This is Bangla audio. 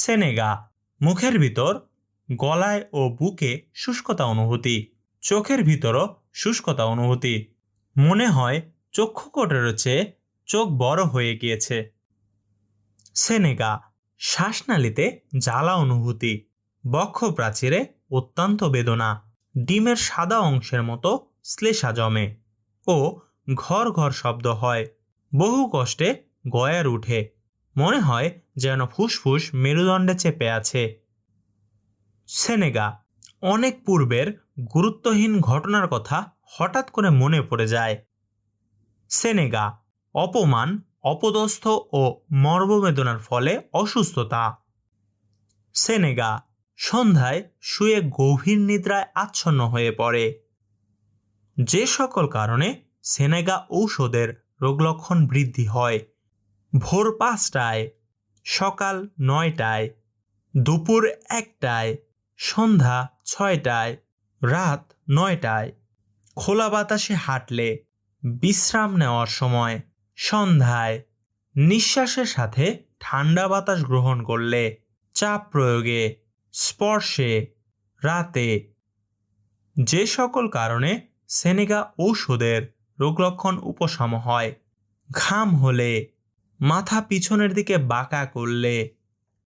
সেনেগা। মুখের ভিতর, গলায় ও বুকে শুষ্কতা অনুভূতি। চোখের ভিতরও শুষ্কতা অনুভূতি। মনে হয় চক্ষুকোটের চেয়ে চোখ বড় হয়ে গিয়েছে। সেনেগা, শ্বাসনালীতে জ্বালা অনুভূতি। বক্ষ প্রাচীরে অত্যন্ত বেদনা। ডিমের সাদা অংশের মতো শ্লেষা জমে ও ঘর ঘর শব্দ হয়। বহু কষ্টে গয়ার উঠে। মনে হয় যেন ফুসফুস মেরুদণ্ডে চেপে আছে। সেনেগা, অনেক পূর্বের গুরুত্বহীন ঘটনার কথা হঠাৎ করে মনে পড়ে যায়। সেনেগা, অপমান, অপদস্থ ও মর্মবেদনার ফলে অসুস্থতা। সেনেগা, সন্ধ্যায় শুয়ে গভীর নিদ্রায় আচ্ছন্ন হয়ে পড়ে। যে সকল কারণে সেনেগা ঔষধের রোগলক্ষণ বৃদ্ধি হয়। ভোর পাঁচটায়, সকাল নয়টায়, দুপুর একটায়, সন্ধ্যা ছয়টায়, রাত নয়টায়। খোলা বাতাসে হাঁটলে বিশ্রাম নেওয়ার সময় সন্ধ্যায় নিঃশ্বাসের সাথে ঠান্ডা বাতাস গ্রহণ করলে চাপ প্রয়োগে, স্পর্শে, রাতে। যে সকল কারণে সেনেগা ঔষধের রোগলক্ষণ উপশম হয়। ঘাম হলে মাথা পিছনের দিকে বাঁকা করলে